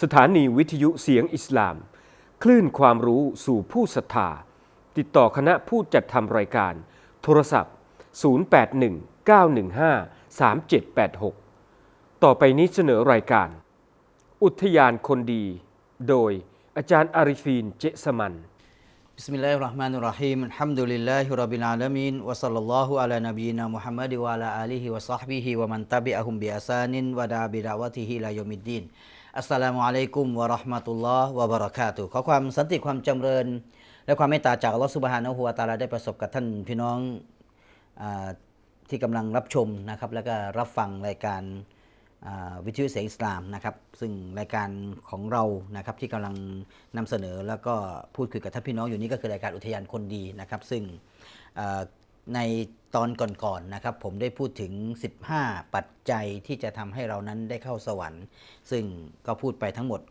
สถานีวิทยุเสียงอิสลาม คลื่นความรู้สู่ผู้ศรัทธา ติดต่อคณะผู้จัดทำรายการ โทรศัพท์ 0819153786 ต่อไปนี้เสนอรายการ อุทยานคนดี โดยอาจารย์อาริฟีนเจสมัน بسم الله الرحمن الرحيم الحمد لله رب العالمين وصلى الله على نبينا محمد وعلى آله وصحبه ومن تبعهم بإحسان ودعا بدعوته إلى يوم الدين อัสสลามุอะลัยกุมวะราะห์มะตุลลอฮ์วะบะเราะกาตุขอความสันติความจำเริญ และความเมตตาจากอัลลอฮ์ซุบฮานะฮูวะตะอาลาได้ประสบกับท่านพี่น้องอที่กำลังรับชมนะครับ แล้วก็รับฟังรายการวิทยุเสียงอิสลามนะครับ ซึ่งรายการของเรานะครับที่กำลังนำเสนอแล้วก็พูดคุยกับท่านพี่น้องอยู่นี้ก็คือรายการอุทยานคนดีนะครับ ซึ่ง ในตอนก่อนๆนะครับ ผมได้พูดถึง 15 ปัจจัยที่จะทำให้เรานั้นได้เข้าสวรรค์ ซึ่งก็พูดไปทั้งหมด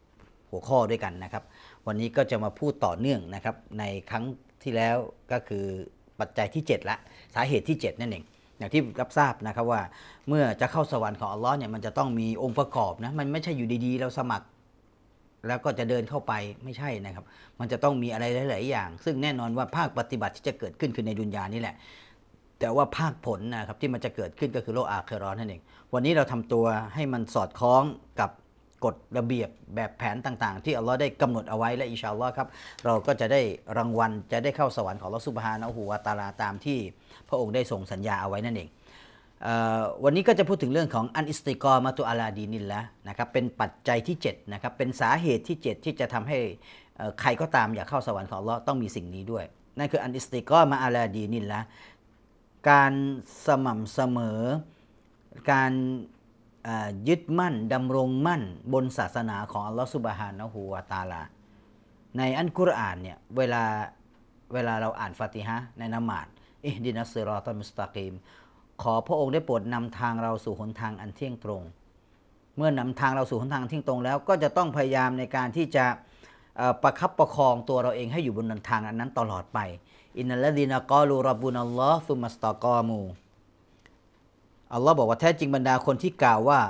6 หัวข้อด้วยกันนะครับ วันนี้ก็จะมาพูดต่อเนื่องนะครับ ในครั้งที่แล้วก็คือปัจจัยที่ 7 ละสาเหตุที่ 7 นั่นเองอย่างที่รับทราบนะครับว่าเมื่อจะเข้าสวรรค์ของอัลลอฮ์เนี่ยมันจะต้องมีองค์ประกอบนะมันไม่ใช่อยู่ดีๆ เราสมัคร แล้วก็จะเดินเข้าไปไม่ใช่นะครับ มันจะต้องมีอะไรหลาย ๆ อย่าง ซึ่งแน่นอนว่าภาคปฏิบัติที่จะเกิดขึ้นคือในดุนยานี่แหละ แต่ว่าภาคผลนะครับที่มันจะเกิดขึ้นก็คือโลกอาเครอนนั่นเอง วันนี้เราทำตัวให้มันสอดคล้องกับกฎระเบียบแบบแผนต่าง ๆ ที่อัลลอฮ์ได้กำหนดเอาไว้และอิชาอัลลอฮ์ครับ เราก็จะได้รางวัลจะได้เข้าสวรรค์ของอัลอฮ์ซุบฮานะฮูวะตาลาตามที่พระองค์ได้ส่งสัญญาเอาไว้นั่นเอง วันนี้ก็จะพูดถึงเรื่องของอันอิสติกอมาตุอาลาดีนินละนะครับเป็นปัจจัยที่ 7 นะครับ เป็นสาเหตุที่ 7 ที่จะทำให้ใครก็ตามอยากเข้าสวรรค์ของอัลเลาะห์ต้องมีสิ่งนี้ด้วย นั่นคืออันอิสติกอมาอาลาดีนินละการสม่ำเสมอ การยึดมั่นดำรงมั่นบนศาสนาของอัลลอฮฺสุบฮานะฮูวาตาลา ในอันกุรอานเนี่ยเวลาเวลาเราอ่านฟาติฮะในนมาดอิฮดินัสซิรอตัลมุสตะกีม ขอพระองค์ได้โปรดนำทางเราสู่หนทางอันเที่ยงตรง เมื่อนำทางเราสู่หนทางเที่ยงตรงแล้ว ก็จะต้องพยายามในการที่จะประคับประคองตัวเราเองให้อยู่บนทางอันนั้นตลอดไป อินนัลลดีนกอลูรับบุนัลลอฮ์ซุมัสตากอมูอัลลอฮ์บอกว่าแท้จริงบรรดาคนที่กล่าวว่า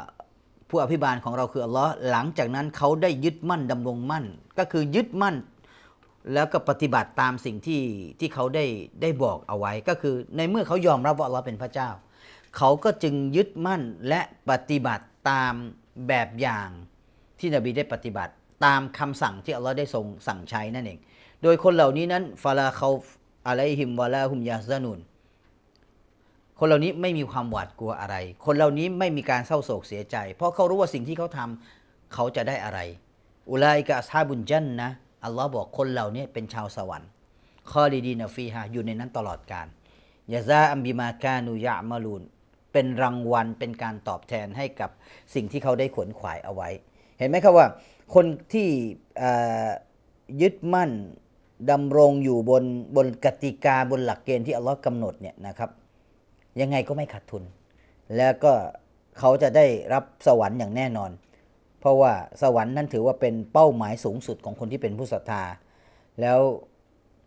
ผู้อภิบาลของเราคืออัลลอฮ์หลังจากนั้นเขาได้ยึดมั่นดำรงมั่น ก็คือยึดมั่น แล้วก็ปฏิบัติตามสิ่งที่ที่เขาได้ได้บอกเอาไว้ ก็คือในเมื่อเขายอมรับว่าอัลลอฮ์เป็นพระเจ้า เขาก็จึงยึดมั่นและปฏิบัติตามแบบอย่างที่นบีได้ปฏิบัติ ตามคำสั่งที่อัลลอฮ์ได้ทรงสั่งใช้นั่นเอง โดยคนเหล่านี้นั้นฟาลาเขาอะลัยฮิมวะลาฮุมยาซานุนคนเหล่านี้ไม่มีความหวาดกลัวอะไร คนเหล่านี้ไม่มีการเศร้าโศกเสียใจ เพราะเขารู้ว่าสิ่งที่เขาทำเขาจะได้อะไร อุลัยกะอัสฮาบุญจันนะ อัลลอฮ์บอกคนเหล่านี้เป็นชาวสวรรค์คอดีดีนฟีฮาอยู่ในนั้นตลอดกาลยาซาอัมบิมากานุยะมาลูนเป็นรางวัลเป็นการตอบแทนให้กับสิ่งที่เขาได้ขวนขวายเอาไว้ เห็นไหมครับว่า คนที่ยึดมั่นดำรงอยู่บนบนกติกาบนหลักเกณฑ์ที่อัลลอฮ์กำหนดเนี่ยนะครับ ยังไงก็ไม่ขาดทุน แล้วก็เขาจะได้รับสวรรค์อย่างแน่นอน เพราะว่าสวรรค์นั้นถือว่าเป็นเป้าหมายสูงสุดของคนที่เป็นผู้ศรัทธา แล้ว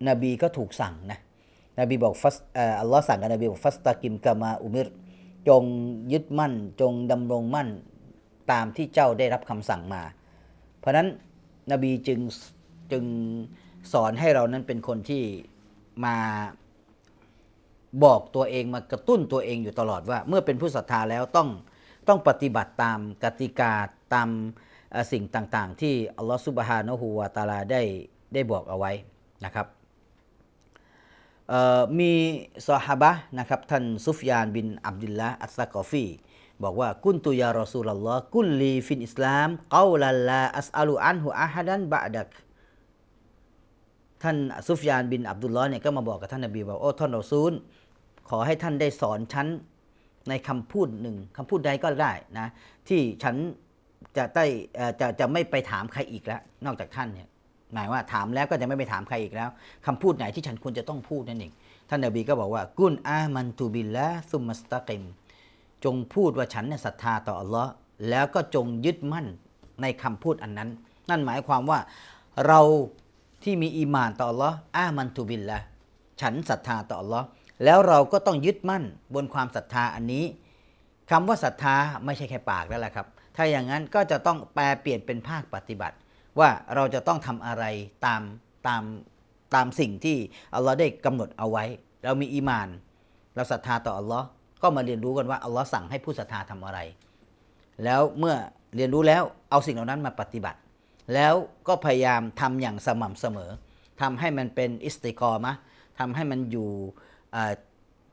นบีก็ถูกสั่งนะนบีบอกฟัสอัลลอฮ์สั่งกับนบีบอกฟัสตากิมกามาอุมิรจงยึดมั่น จงดำรงมั่นตามที่เจ้าได้รับคำสั่งมา เพราะนั้นนบีจึงจึงสอนให้เรานั้นเป็นคนที่มาบอกตัวเองมากระตุ้นตัวเองอยู่ตลอดว่า เมื่อเป็นผู้ศรัทธาแล้วต้องต้องปฏิบัติตามกติกา ตามสิ่งต่างๆ ที่อัลลอฮฺซุบฮานะฮูวาตาลาได้ได้บอกเอาไว้นะครับมีซอฮาบะนะครับท่านซุฟยานบินอับดุลละอัสซะกอฟีบอกว่ากุนตุยารอซูลลอฮ์กุลลีฟินอิสลามกาลัลลาอัสอาลูอันฮุอาฮัดันบะดักท่านซุฟยานบินอับดุลลอฮ์เนี่ยก็มาบอกกับท่านนบีว่าโอ้ท่านรอซูล ขอให้ท่านได้สอนฉันในคำพูดหนึ่งคำพูดใดก็ได้นะที่ฉัน จะได้จะจะไม่ไปถามใครอีกแล้ว นอกจากท่านเนี่ยหมายว่าถามแล้วก็จะไม่ไปถามใครอีกแล้วคำพูดไหนที่ฉันควรจะต้องพูดนั่นเองท่านนบีก็บอกว่า กุนอามันตูบิลละซุมมัสตะกิมจงพูดว่าฉันเนี่ยศรัทธาต่ออัลลอฮ์แล้วก็จงยึดมั่นในคำพูดอันนั้น นั่นหมายความว่าเราที่มีอีมานต่ออัลลอฮ์อามันตุบิลละฉันศรัทธาต่ออัลลอฮ์แล้วเราก็ต้องยึดมั่นบนความศรัทธาอันนี้คำว่าศรัทธาไม่ใช่แค่ปากแล้วแหละครับ ถ้าอย่างนั้นก็จะต้องแปลเปลี่ยนเป็นภาคปฏิบัติ ว่าเราจะต้องทำอะไรตามตามตามสิ่งที่อัลลอฮ์ได้กำหนดเอาไว้ เรามีอีมาน เราศรัทธาต่ออัลลอฮ์ก็มาเรียนรู้กันว่าอัลลอฮ์สั่งให้ผู้ศรัทธาทำอะไร แล้วเมื่อเรียนรู้แล้วเอาสิ่งเหล่านั้นมาปฏิบัติ แล้วก็พยายามทำอย่างสม่ำเสมอทำให้มันเป็นอิสติกอมะทำให้มันอยู่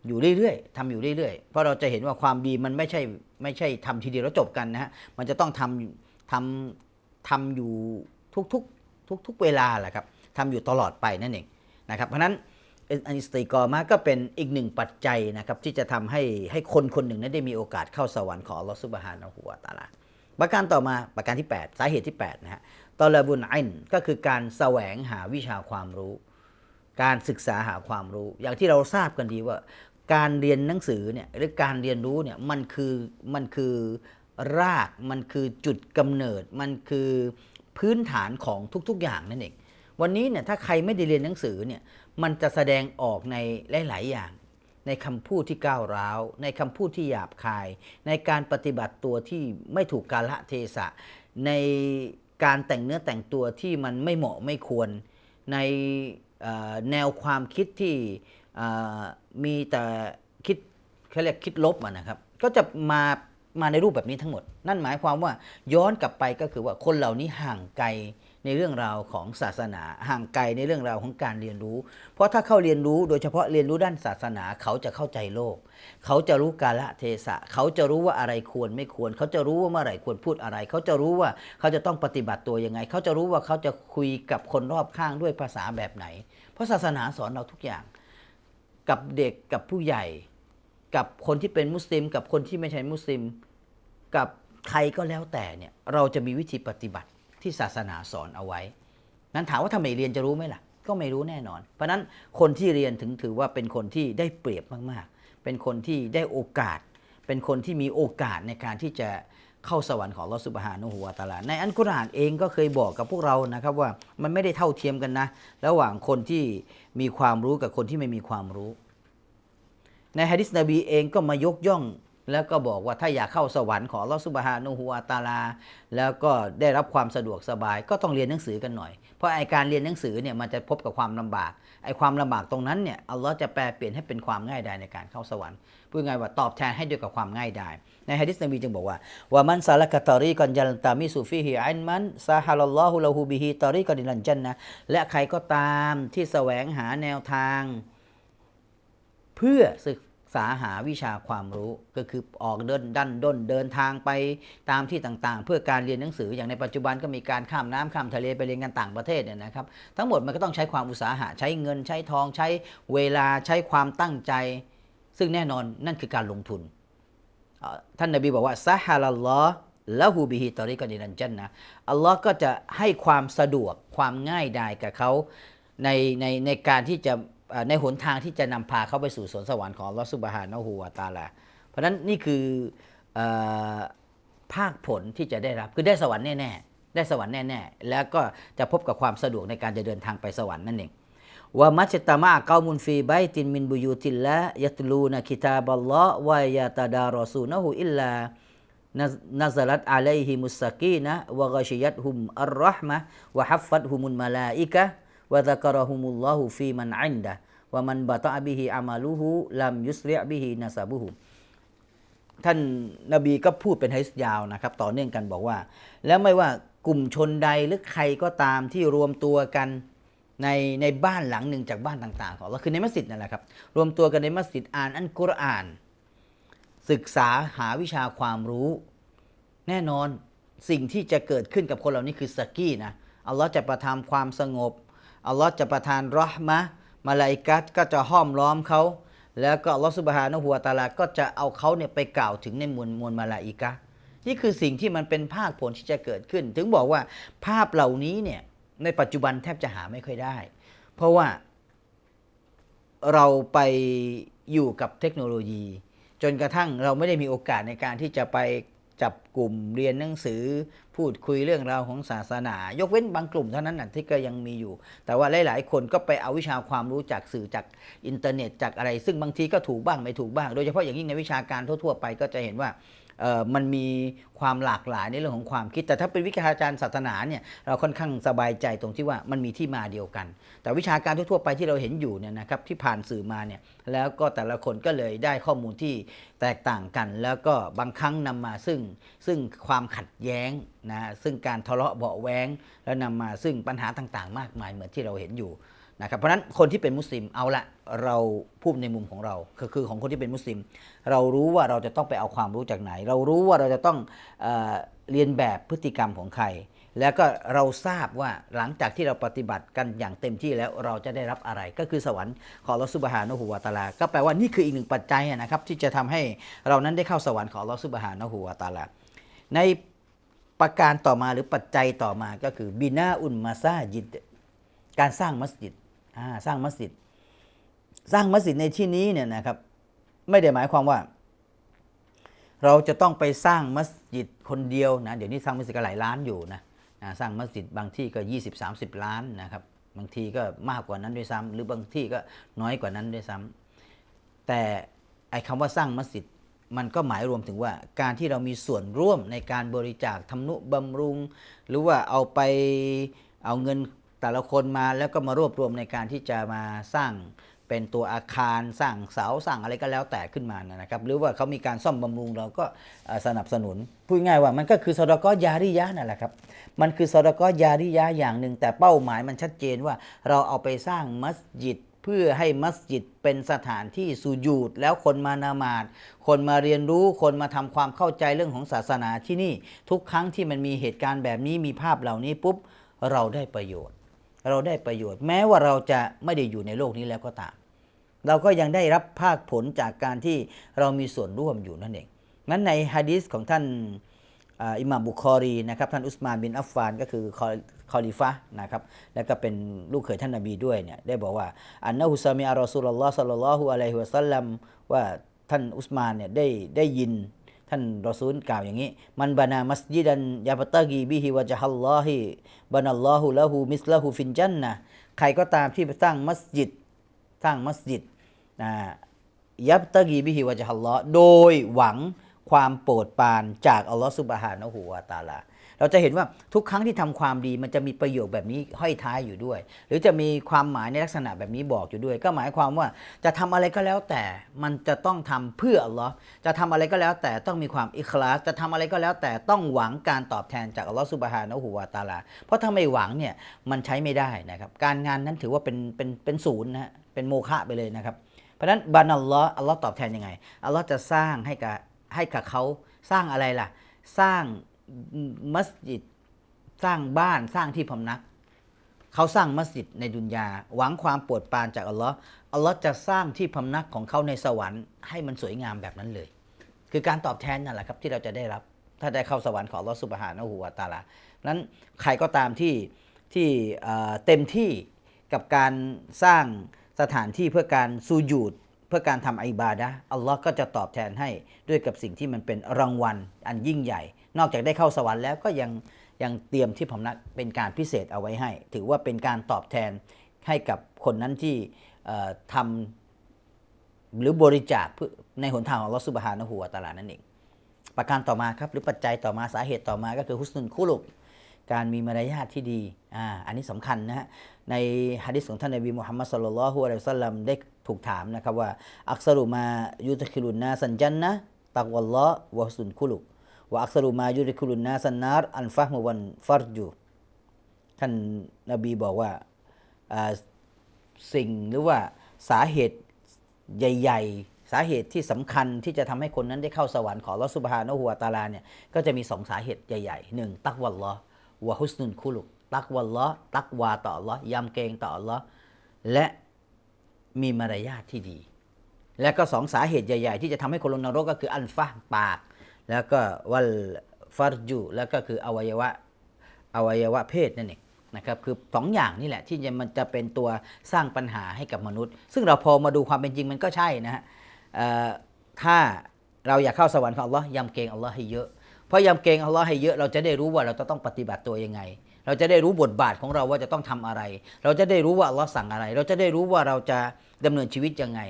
อยู่เรื่อยๆทำอยู่เรื่อยๆ เพราะเราจะเห็นว่าความดีมันไม่ใช่ไม่ใช่ทำทีเดียวแล้วจบกันนะฮะ มันจะต้องทำทำทำอยู่ทุกๆทุกๆเวลาแหละครับทำอยู่ตลอดไปนั่นเองนะครับ เพราะฉะนั้นอันอิสติกอมาก็เป็นอีกหนึ่งปัจจัยนะครับที่จะทำให้ให้คนคนหนึ่งนั้นได้มีโอกาสเข้าสวรรค์ของลอฮฺซุบฮานะฮูวตาลาประการต่อมาประการที่ 8 สาเหตุที่8นะฮะตอลบุนอินก็คือการแสวงหาวิชาความรู้ การศึกษาหาความรู้ อย่างที่เราทราบกันดีว่า การเรียนหนังสือเนี่ยหรือการเรียนรู้เนี่ยมันคือมันคือรากมันคือจุดกำเนิด มันคือพื้นฐานของทุกๆอย่างนั่นเองวันนี้เนี่ยถ้าใครไม่ได้เรียนหนังสือเนี่ยมันจะแสดงออกในหลาย ๆ อย่าง ในคำพูดที่ก้าวร้าว ในคำพูดที่หยาบคาย ในการปฏิบัติตัวที่ไม่ถูกกาละเทศะ ในการแต่งเนื้อแต่งตัวที่มันไม่เหมาะไม่ควร ในแนวความคิดที่ มีแต่คิดเขาเรียกคิดลบะนะครับ ก็จะมามาในรูปแบบนี้ทั้งหมด นั่นหมายความว่าย้อนกลับไปก็คือว่าคนเหล่านี้ห่างไกลในเรื่องราวของศาสนา ห่างไกลในเรื่องราวของการเรียนรู้ เพราะถ้าเข้าเรียนรู้โดยเฉพาะเรียนรู้ด้านศาสนาเขาจะเข้าใจโลก เขาจะรู้กาลเทศะ เขาจะรู้ว่าอะไรควรไม่ควร เขาจะรู้ว่าเมื่อไหร่ควรพูดอะไร เขาจะรู้ว่าเขาจะต้องปฏิบัติตัวยังไง เขาจะรู้ว่าเขาจะคุยกับคนรอบข้างด้วยภาษาแบบไหน เพราะศาสนาสอนเราทุกอย่าง กับเด็กกับผู้ใหญ่ กับคนที่เป็นมุสลิม กับคนที่ไม่ใช่มุสลิม กับใครก็แล้วแต่เนี่ยเราจะมีวิธีปฏิบัติที่ศาสนาสอนเอาไว้นั้นถามว่าทำไมเรียนจะรู้ไหมล่ะ ก็ไม่รู้แน่นอน เพราะฉะนั้นคนที่เรียนถึงถือว่าเป็นคนที่ได้เปรียบมากๆ เป็นคนที่ได้โอกาส เป็นคนที่มีโอกาสในการที่จะ เข้าสวรรค์ของลอสุบฮานุฮูวตาลาในอันกุรอานเองก็เคยบอกกับพวกเรานะครับว่ามันไม่ได้เท่าเทียมกันนะ ระหว่างคนที่มีความรู้กับคนที่ไม่มีความรู้ ในฮะดิษนบีเองก็มายกย่องแล้วก็บอกว่าถ้าอยากเข้าสวรรค์ของลอสุบฮานุฮูวตาลา แล้วก็ได้รับความสะดวกสบาย ก็ต้องเรียนหนังสือกันหน่อย เพราะไอการเรียนหนังสือเนี่ยมันจะพบกับความลำบากไอความลำบากตรงนั้นเนี่ยอัลลอฮ์จะแปลเปลี่ยนให้เป็นความง่ายดายในการเข้าสวรรค์พูดง่ายว่าตอบแทนให้ด้วยกับความง่ายดายในฮะดิษนบีจึงบอกว่าว่ามันซาลกะตอรีกันยันตามิสุฟิฮิอันมันซาฮาลลอฮุลาฮูบิฮิตอรีกันดิลันจันนะและใครก็ตามที่แสวงหาแนวทาง เพื่อศึก ษาหาวิชาความรู้ก็คือออกเดินดันด้นเดินทางไปตามที่ต่างๆ เพื่อการเรียนหนังสืออย่างในปัจจุบันก็มีการข้ามน้ำข้ามทะเลไปเรียนกันต่างประเทศเนี่ยนะครับ ทั้งหมดมันก็ต้องใช้ความอุตสาหะใช้เงินใช้ทองใช้เวลาใช้ความตั้งใจ ซึ่งแน่นอนนั่นคือการลงทุน ท่านนบีบอกว่าซาฮาลลอฮ์ละหูบิฮิตอริกอดินันจันนะอัลลอฮ์ก็จะให้ความสะดวกความง่ายดายกับเขาในในในการที่จะ ในหนทางที่จะนำพาเขาไปสู่สวนสวรรค์ของลอฮ์ซุบฮานะฮูวาตาลา เพราะฉะนั้นนี่คืออภาคผลที่จะได้รับคือได้สวรรค์แน่ๆได้สวรรค์แน่ๆแล้วก็จะพบกับความสะดวกในการจะเดินทางไปสวรรค์นั่นเองว่ามัจตามะกามุนฟีไบตินมินบุยูติลละยัตลูนะคิตาบัลลอฮ์วายาตาดารอซูนะฮูอิลลา วะตะกรหุมุลลอฮุฟีมันอันดะวะมันบะตะบิฮิอามาลูฮูลัมยุสรียบิฮินาซาบุฮูท่านนบีก็พูดเป็นไฮสยาวนะครับ ต่อเนื่องกันบอกว่า แล้วไม่ว่ากลุ่มชนใดหรือใครก็ตามที่รวมตัวกันในในบ้านหลังหนึ่งจากบ้านต่างๆ ของเราคือในมัสยิดนั่นแหละครับ รวมตัวกันในมัสยิดอ่านอันกุรอาน ศึกษาหาวิชาความรู้ แน่นอนสิ่งที่จะเกิดขึ้นกับคนเหล่านี้คือสกี้นะอัลลอฮ์จะประทานความสงบ อัลลอฮ์จะประทานรอห์มะมาลาอิกัตก็จะห้อมล้อมเขา แล้วก็อัลลอฮ์สุบฮานะฮูวตาลาก็จะเอาเขาเนี่ยไปกล่าวถึงในมวลมวลมาลาอิกะนี่คือสิ่งที่มันเป็นภาคผลที่จะเกิดขึ้น ถึงบอกว่าภาพเหล่านี้เนี่ยในปัจจุบันแทบจะหาไม่ค่อยได้ เพราะว่าเราไปอยู่กับเทคโนโลยี จนกระทั่งเราไม่ได้มีโอกาสในการที่จะไป จับกลุ่มเรียนหนังสือ พูดคุยเรื่องราวของศาสนา ยกเว้นบางกลุ่มเท่านั้นนะที่ก็ยังมีอยู่ แต่ว่าหลาย ๆ คนก็ไปเอาวิชาความรู้จากสื่อจากอินเทอร์เน็ตจากอะไร ซึ่งบางทีก็ถูกบ้างไม่ถูกบ้าง โดยเฉพาะอย่างยิ่งในวิชาการทั่ว ๆ ไปก็จะเห็นว่า มันมีความหลากหลายในเรื่องของความคิด แต่ถ้าเป็นวิชาการศาสนาเนี่ยเราค่อนข้างสบายใจตรงที่ว่ามันมีที่มาเดียวกัน แต่วิชาการทั่วๆไปที่เราเห็นอยู่เนี่ยนะครับที่ผ่านสื่อมาเนี่ยแล้วก็แต่ละคนก็เลยได้ข้อมูลที่แตกต่างกัน แล้วก็บางครั้งนำมาซึ่งซึ่งความขัดแย้งนะซึ่งการทะเลาะเบาแวงแล้วนำมาซึ่งปัญหาต่างๆ มากมายเหมือนที่เราเห็นอยู่ นะครับเพราะฉะนั้นคนที่เป็นมุสลิมเอาละเราพูดในมุมของเราคือคือของคนที่เป็นมุสลิม เรารู้ว่าเราจะต้องไปเอาความรู้จากไหน เรารู้ว่าเราจะต้องเอเรียนแบบพฤติกรรมของใคร แล้วก็เราทราบว่าหลังจากที่เราปฏิบัติกันอย่างเต็มที่แล้วเราจะได้รับอะไร ก็คือสวรรค์ของอัลลอฮฺซุบฮานะฮูวาตะอาลา ก็แปลว่านี่คืออีกหนึ่งปัจจัยนะครับที่จะทำให้เรานั้นได้เข้าสวรรค์ของอัลลอฮฺซุบฮานะฮูวาตะอาลาในประการต่อมาหรือปัจจัยต่อมาก็คือบินาอุนมาซาจิดการสร้างมัสยิด สร้างมัสยิด สร้างมัสยิดในที่นี้เนี่ยนะครับไม่ได้หมายความว่า เราจะต้องไปสร้างมัสยิดคนเดียวนะเดี๋ยวนี้สร้างมัสยิดก็หลายล้านอยู่นะนะสร้างมัสยิดบางที่ก็ 20 30 ล้านนะครับบางทีก็มากกว่านั้นด้วยซ้ำหรือบางที่ก็น้อยกว่านั้นด้วยซ้ำแต่ไอ้คำว่าสร้างมัสยิดมันก็หมายรวมถึงว่าการที่เรามีส่วนร่วมในการบริจาคทำนุบำรุง หรือว่าเอาไปเอาเงิน แต่ละคนมาแล้วก็มารวบรวมในการที่จะมาสร้างเป็นตัวอาคารสร้างเสาสร้างอะไรก็แล้วแต่ขึ้นมานะครับ หรือว่าเขามีการซ่อมบำรุงเราก็สนับสนุนพูดง่ายว่ามันก็คือสดกอยาริยะนั่นแหละครับ มันคือสดกอยาริยะอย่างหนึ่ง แต่เป้าหมายมันชัดเจนว่าเราเอาไปสร้างมัสยิดเพื่อให้มัสยิดเป็นสถานที่สุญูดแล้วคนมานามาดคนมาเรียนรู้คนมาทำความเข้าใจเรื่องของศาสนาที่นี่ ทุกครั้งที่มันมีเหตุการณ์แบบนี้มีภาพเหล่านี้ปุ๊บ เราได้ประโยชน์ เราได้ประโยชน์ แม้ว่าเราจะไม่ได้อยู่ในโลกนี้แล้วก็ตาม เราก็ยังได้รับภาคผลจากการที่เรามีส่วนร่วมอยู่นั่นเองงั้นในฮะดีษของท่านอิหม่ามบุคอรีนะครับท่านอุสมานบินอัฟฟาน ก็คือคอคอลิฟะนะครับแล้วก็เป็นลูกเขยท่านนบีด้วยเนี่ยได้บอกว่าอันนะฮุสามีอารอซูลลอฮ์สัลลัลลอฮุอะลัยฮิวะสัลลัมว่าท่านอุสมานเนี่ยได้ได้ยิน ท่านรอซูลกล่าวอย่างนี้ มันบานามัสยิดันยาปตะกีบิฮิวะจัฮัลลอฮิบานัลลอฮุละหูมิสละหูฟินจันนะใครก็ตามที่ไปสร้างมัสยิดสร้างมัสยิดนะยับตะกีบิฮิวะจฮัลลอฮ์โดยหวังความโปรดปรานจากอัลลอฮฺซุบฮานะฮูวาตาลา เราจะเห็นว่าทุกครั้งที่ทำความดีมันจะมีประโยคแบบนี้ห้อยท้ายอยู่ด้วย หรือจะมีความหมายในลักษณะแบบนี้บอกอยู่ด้วย ก็หมายความว่าจะทำอะไรก็แล้วแต่มันจะต้องทำเพื่ออัลลอฮ์จะทำอะไรก็แล้วแต่ต้องมีความอิคลาสจะทำอะไรก็แล้วแต่ต้องหวังการตอบแทนจากอัลลอฮ์ซุบฮานะฮูวาตาลา เพราะถ้าไม่หวังเนี่ยมันใช้ไม่ได้นะครับการงานนั้นถือว่าเป็นเป็นเป็นศูนย์นะฮะเป็นโมฆะไปเลยนะครับเพราะนั้นบันอัลลอฮ์อัลลอฮ์ตอบแทนยังไง อัลลอฮ์จะสร้างให้กับให้กับเขาสร้างอะไรล่ะ สร้าง มัสยิดสร้างบ้านสร้างที่พำนัก เขาสร้างมัสยิดในดุนยา หวังความปรดปานจากอัลลอฮ์อัลลอฮ์จะสร้างที่พำนักของเขาในสวรรค์ให้มันสวยงามแบบนั้นเลย คือการตอบแทนนั่นแหละครับที่เราจะได้รับ ถ้าได้เข้าสวรรค์ของอัลลอฮ์สุบฮานะฮูวาตาลานั้นใครก็ตามที่ที่เต็มที่กับการสร้างสถานที่เพื่อการสูญูดเพื่อการทำอิบาดะอัลลอฮ์ก็จะตอบแทนให้ด้วยกับสิ่งที่มันเป็นรางวัลอันยิ่งใหญ่ นอกจากได้เข้าสวรรค์แล้วก็ยังยังเตรียมที่พำนักเป็นการพิเศษเอาไว้ให้ ถือว่าเป็นการตอบแทนให้กับคนนั้นที่ทำหรือบริจาคเพื่อในหนทางของลอสุบฮานะฮูวตะอาลานั่นเอง ประการต่อมาครับหรือปัจจัยต่อมาสาเหตุต่อมาก็คือฮุสนุนคุลุกการมีมารยาทที่ดีอ่าอันนี้สำคัญนะฮะ ในฮะดิษของท่านนบีมุฮัมมัดสุลลัลฮุอะลัยฮิสัลลัมได้ถูกถามนะครับว่า อักษรุมายุตคิลุนนาสันจันนะตักวัลลอวะฮุสนุนคุลุก ว่าอักษรุมายุตคิลุนนาสันนารอันฟะมุวันฟัรจูท่านนบีบอกว่าสิ่งหรือว่าสาเหตุใหญ่ ๆ สาเหตุที่สำคัญที่จะทำให้คนนั้นได้เข้าสวรรค์ของอัลอสุบฮานะฮูวตาลาเนี่ยก็จะมีสองสาเหตุใหญ่ๆหนึ่งตักวัลลอวะฮุสนุนคุลุกตักวัลลอตักวาต่อลอยำเกรงต่อลอและมีมารยาทที่ดี และก็สองสาเหตุใหญ่ ๆ ที่จะทำให้คนลงนรกก็คืออันฟะปาก แล้วก็วัลฟัรจูแล้วก็คืออวัยวะอวัยวะเพศนั่นเองนะครับคือสองอย่างนี่แหละที่จะมันจะเป็นตัวสร้างปัญหาให้กับมนุษย์ ซึ่งเราพอมาดูความเป็นจริงมันก็ใช่นะฮะถ้าเราอยากเข้าสวรรค์ของอัลลอฮ์ยำเกรงอัลลอฮ์ให้เยอะ เพราะยำเกรงอัลลอฮ์ให้เยอะเราจะได้รู้ว่าเราจะต้องปฏิบัติตัวยังไง เราจะได้รู้บทบาทของเราว่าจะต้องทำอะไร เราจะได้รู้ว่าอัลลอฮ์สั่งอะไร เราจะได้รู้ว่าเราจะดำเนินชีวิตยังไง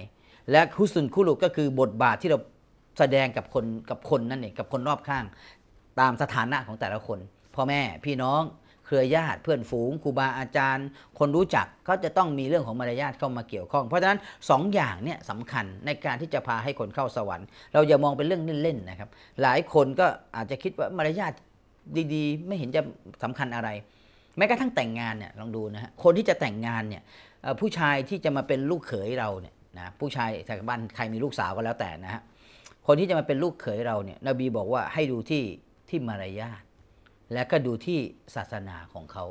และฮุสุนคุลุกก็คือบทบาทที่เรา แสดงกับคนกับคนนั่นเองกับคนรอบข้าง ตามสถานะของแต่ละคนพ่อแม่พี่น้องเครือญาติเพื่อนฝูงครูบาอาจารย์ คนรู้จักก็จะต้องมีเรื่องของมารยาทเข้ามาเกี่ยวข้อง เพราะฉะนั้นสองอย่างเนี่ยสำคัญในการที่จะพาให้คนเข้าสวรรค์ เราอย่ามองเป็นเรื่องเล่นๆนะครับ หลายคนก็อาจจะคิดว่ามารยาทดีๆ ไม่เห็นจะสำคัญอะไร แม้กระทั่งแต่งงานเนี่ยลองดูนะฮะคนที่จะแต่งงานเนี่ยผู้ชายที่จะมาเป็นลูกเขยเราเนี่ยนะผู้ชายจากบ้านใครมีลูกสาวก็แล้วแต่นะฮะ คนที่จะมาเป็นลูกเขยเราเนี่ยนบีบอกว่าให้ดูที่ที่มารยาทและก็ดูที่ศาสนาของเขา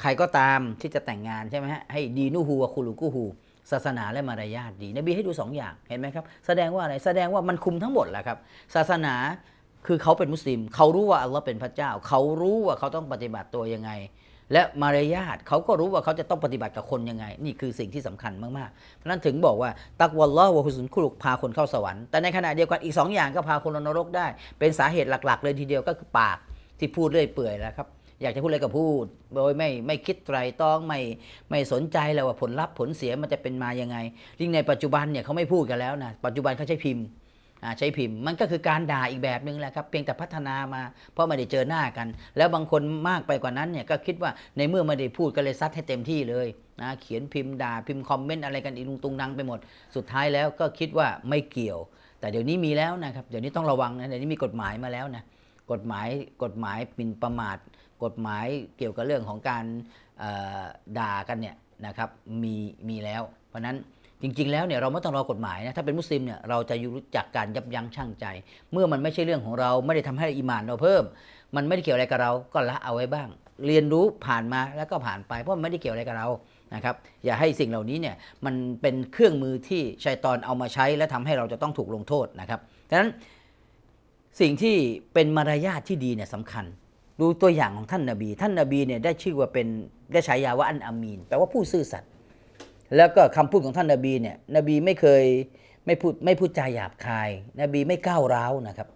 ใครก็ตามที่จะแต่งงานใช่ไหมฮะให้ดีนูฮูวะคุลูกูฮูศาสนาและมารยาทดี นบีให้ดูสองอย่างเห็นไหมครับแสดงว่าอะไรแสดงว่ามันคุมทั้งหมดแหละครับ ศาสนาคือเขาเป็นมุสลิม เขารู้ว่าอัลลอฮ์เป็นพระเจ้า เขารู้ว่าเขาต้องปฏิบัติตัวยังไง และมารยาทเขาก็รู้ว่าเขาจะต้องปฏิบัติกับคนยังไง นี่คือสิ่งที่สำคัญมากๆเพราะนั้นถึงบอกว่าตักวัลลอฮ์วะฮุสุนคุลุกพาคนเข้าสวรรค์แต่ในขณะเดียวกันอีกสองอย่างก็พาคนลงนรกได้ เป็นสาเหตุหลัก ๆ เลยทีเดียวก็คือปากที่พูดเรื่อยเปื่อยแล้วครับอยากจะพูดอะไรก็พูด โดยไม่ไม่คิดไตรตรองไม่ไม่สนใจแล้วว่าผลลัพธ์ผลเสียมันจะเป็นมายังไงยิ่งในปัจจุบันเนี่ยเขาไม่พูดกันแล้วนะปัจจุบันเขาใช้พิมพ์ ใช้พิมพ์ มันก็คือการด่าอีกแบบนึงแหละครับเพียงแต่พัฒนามา เพราะไม่ได้เจอหน้ากัน แล้วบางคนมากไปกว่านั้นเนี่ยก็คิดว่าในเมื่อไม่ได้พูดก็เลยซัดให้เต็มที่เลยนะเขียนพิมพ์ด่าพิมพ์คอมเมนต์อะไรกันอีลุงตุงนังไปหมด สุดท้ายแล้วก็คิดว่าไม่เกี่ยว แต่เดี๋ยวนี้มีแล้วนะครับเดี๋ยวนี้ต้องระวังนะเดี๋ยวนี้มีกฎหมายมาแล้วนะกฎหมายกฎหมายหมินประมาท กฎหมายเกี่ยวกับเรื่องของการด่ากันเนี่ยนะครับมีมีแล้ว เพราะนั้น จริง ๆ แล้วเนี่ยเราไม่ต้องรอกฎหมายนะถ้าเป็นมุสลิมเนี่ยเราจะรู้จักการยับยั้งชั่งใจ เมื่อมันไม่ใช่เรื่องของเราไม่ได้ทำให้อีหมานเราเพิ่ม มันไม่ได้เกี่ยวอะไรกับเราก็ละเอาไว้บ้าง เรียนรู้ผ่านมาแล้วก็ผ่านไป เพราะมันไม่ได้เกี่ยวอะไรกับเรานะครับอย่าให้สิ่งเหล่านี้เนี่ยมันเป็นเครื่องมือที่ชัยตอนเอามาใช้ และทำให้เราจะต้องถูกลงโทษนะครับดังนั้นสิ่งที่เป็นมารยาทที่ดีเนี่ยสำคัญ ดูตัวอย่างของท่านนาบี ท่านนาบีเนี่ยได้ชื่อว่าเป็นได้ฉายาว่าอันอามีนแปลว่าผู้ซื่อสัตย์ แล้วก็คำพูดของท่านนาบีเนี่ยนบีไม่เคยไม่พูดไม่พูดจาหยาบคาย นบีไม่ก้าวร้าวนะครับ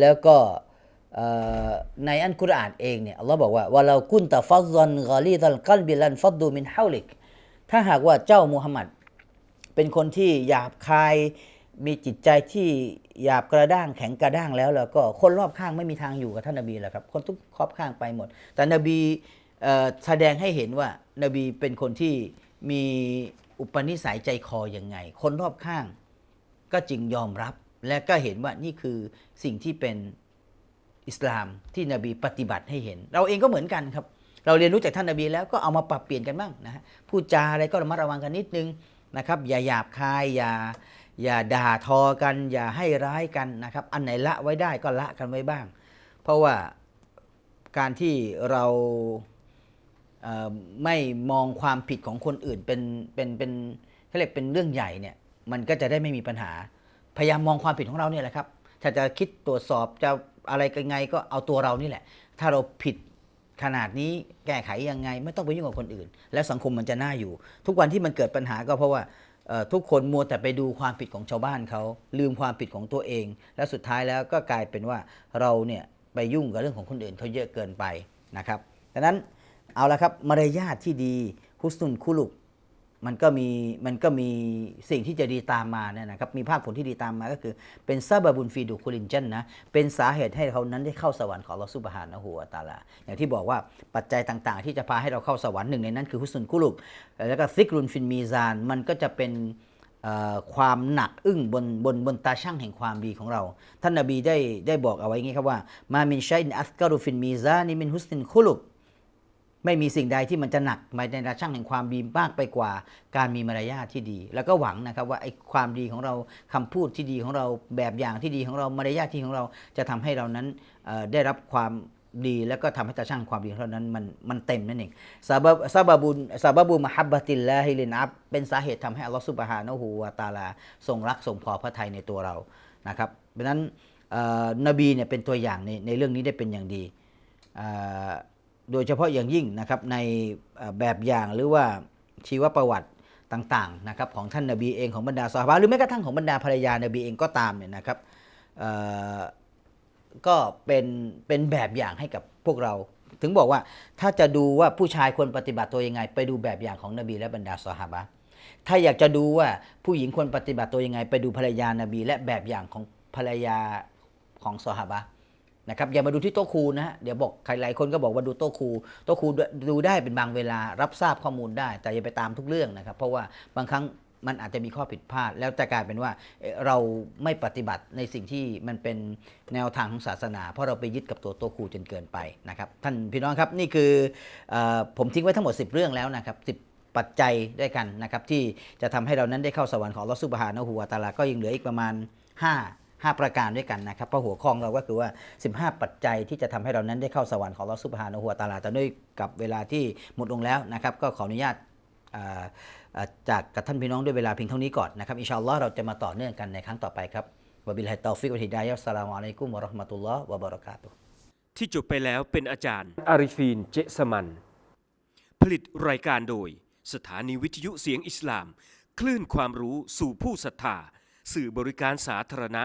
แล้วก็ในอันกุรอานเองเนี่ยอัลลอฮ์บอกว่าวะเรากุนตะฟัซซันกอลีตัลกัลบิลันฟัดดูมินฮาวลิกถ้าหากว่าเจ้ามุฮัมหมัดเป็นคนที่หยาบคาย มีจิตใจที่หยาบกระด้างแข็งกระด้างแล้ว แล้วก็คนรอบข้างไม่มีทางอยู่กับท่านนบีแล้วครับ คนทุกครอบข้างไปหมด แต่นบีแสดงให้เห็นว่านบีเป็นคนที่ มีอุปนิสัยใจคอยังไง คนรอบข้างก็จึงยอมรับ และก็เห็นว่านี่คือสิ่งที่เป็นอิสลามที่นบีปฏิบัติให้เห็น เราเองก็เหมือนกันครับ เราเรียนรู้จากท่านนบีแล้วก็เอามาปรับเปลี่ยนกันบ้างนะฮะพูดจาอะไรก็ระมัดระวังกันนิดนึงนะครับ อย่าหยาบคายอย่าอย่าด่าทอกัน อย่าให้ร้ายกันนะครับ อันไหนละไว้ได้ก็ละกันไว้บ้าง เพราะว่าการที่เรา ไม่มองความผิดของคนอื่นเป็นเป็นเป็นเขาเรียกเป็นเรื่องใหญ่เนี่ยมันก็จะได้ไม่มีปัญหา พยายามมองความผิดของเราเนี่ยแหละครับ ถ้าจะคิดตรวจสอบจะอะไรกันไงก็เอาตัวเรานี่แหละ ถ้าเราผิดขนาดนี้แก้ไขยังไง ไม่ต้องไปยุ่งกับคนอื่น แล้วสังคมมันจะน่าอยู่ ทุกวันที่มันเกิดปัญหาก็เพราะว่าทุกคนมัวแต่ไปดูความผิดของชาวบ้านเขาลืมความผิดของตัวเอง แล้วสุดท้ายแล้วก็กลายเป็นว่าเราเนี่ยไปยุ่งกับเรื่องของคนอื่นเขาเยอะเกินไปนะครับดังนั้น เอาละครับมารยาทที่ดีฮุสนุนคุลุกมันก็มีมันก็มีสิ่งที่จะดีตามมาเนี่ยนะครับมีภาคผลที่ดีตามมาก็คือ เป็นซาบะบุนฟีดูคุลินจันนะเป็นสาเหตุให้เขานั้นได้เข้าสวรรค์ของลอสุบฮานะฮูวตาลา อย่างที่บอกว่าปัจจัยต่างๆ ที่จะพาให้เราเข้าสวรรค์หนึ่งในนั้นคือฮุสนุนกุลุกแล้วก็ซิกรุนฟินมีซาน มันก็จะเป็นความหนักอึ้งบนบนบนตาช่างแห่งความดีของเรา ท่านนบีได้ได้บอกเอาไว้อย่างนี้ครับว่ามามินชัยนอัสการุฟินมีซานิมินฮุสนินคุลุก ไม่มีสิ่งใดที่มันจะหนักไปในระช่างแห่งความดีมากไปกว่า การมีมารยาทที่ดี แล้วก็หวังนะครับว่าไอ้ความดีของเราคำพูดที่ดีของเราแบบอย่างที่ดีของเรามารยาทที่ของเราจะทำให้เรานั้นได้รับความดีแล้วก็ทำให้ตาช่างความดีของเรานั้นมันมันเต็มนั่นเองซาบะซาบะบุนซาบะบุมฮับบะติลลาฮิลินอับเป็นสาเหตุทำให้อัลลอฮฺซุบฮานะฮูวะตาลา ทรงรักทรงพอพระทัยในตัวเรานะครับเพราะนั้นนบีเนี่ยเป็นตัวอย่างในในเรื่องนี้ได้เป็นอย่างดีอ โดยเฉพาะอย่างยิ่งนะครับในแบบอย่างหรือว่าชีวประวัติต่างๆนะครับของท่านนบีเองของบรรดาซอฮาบะหรือแม้กระทั่งของบรรดาภรรยานบีเองก็ตามเนี่ยนะครับก็เป็นเป็นแบบอย่างให้กับพวกเรา ถึงบอกว่าถ้าจะดูว่าผู้ชายควรปฏิบัติตัวยังไง ไปดูแบบอย่างของนบีและบรรดาซอฮาบะถ้าอยากจะดูว่าผู้หญิงควรปฏิบัติตัวยังไง ไปดูภรรยานบี และแบบอย่างของภรรยาของซอฮาบะ นะครับอย่ามาดูที่โต๊ะครูนะฮะเดี๋ยวบอกใครหลายคนก็บอกว่าดูโต๊ะครูโต๊ะครูดูได้เป็นบางเวลารับทราบข้อมูลได้ แต่อย่าไปตามทุกเรื่องนะครับ เพราะว่าบางครั้งมันอาจจะมีข้อผิดพลาด แล้วจะกลายเป็นว่าเราไม่ปฏิบัติในสิ่งที่มันเป็นแนวทางของศาสนา เพราะเราไปยึดกับตัวโต๊ะครูจนเกินไปนะครับ ท่านพี่น้องครับนี่คืออผมทิ้งไว้ทั้งหมด 10 เรื่องแล้วนะครับ10 ปัจจัยด้วยกันนะครับที่จะทำให้เรานั้นได้เข้าสวรรค์ของอัลลอฮฺซุบฮานะฮูวตาลาก็ยังเหลืออีกประมาณ 5 5 ประการด้วยกันนะครับเพราะหัวข้อของเราก็คือว่า 15 ปัจจัยที่จะทำให้เรานั้นได้เข้าสวรรค์ของอัลลอฮฺซุบฮานะฮูวะตะอาลาแต่ด้วยกับเวลาที่หมดลงแล้วนะครับก็ขออนุญาตอ่าอ่าจากกับท่านพี่น้องด้วยเวลาเพียงเท่านี้ก่อนนะครับอินชาอัลลอฮ์เราจะมาต่อเนื่องกันในครั้งต่อไปครับวะบิลฮิตตอฟิกวะฮิดายะฮ์อัสสลามุอะลัยกุมวะเราะห์มะตุลลอฮ์วะบะเราะกาตุฮ์ที่จบไปแล้วเป็นอาจารย์อาริฟีนเจสมัน ผลิตรายการโดย สถานีวิทยุเสียงอิสลาม คลื่นความรู้สู่ผู้ศรัทธา สื่อบริการสาธารณะ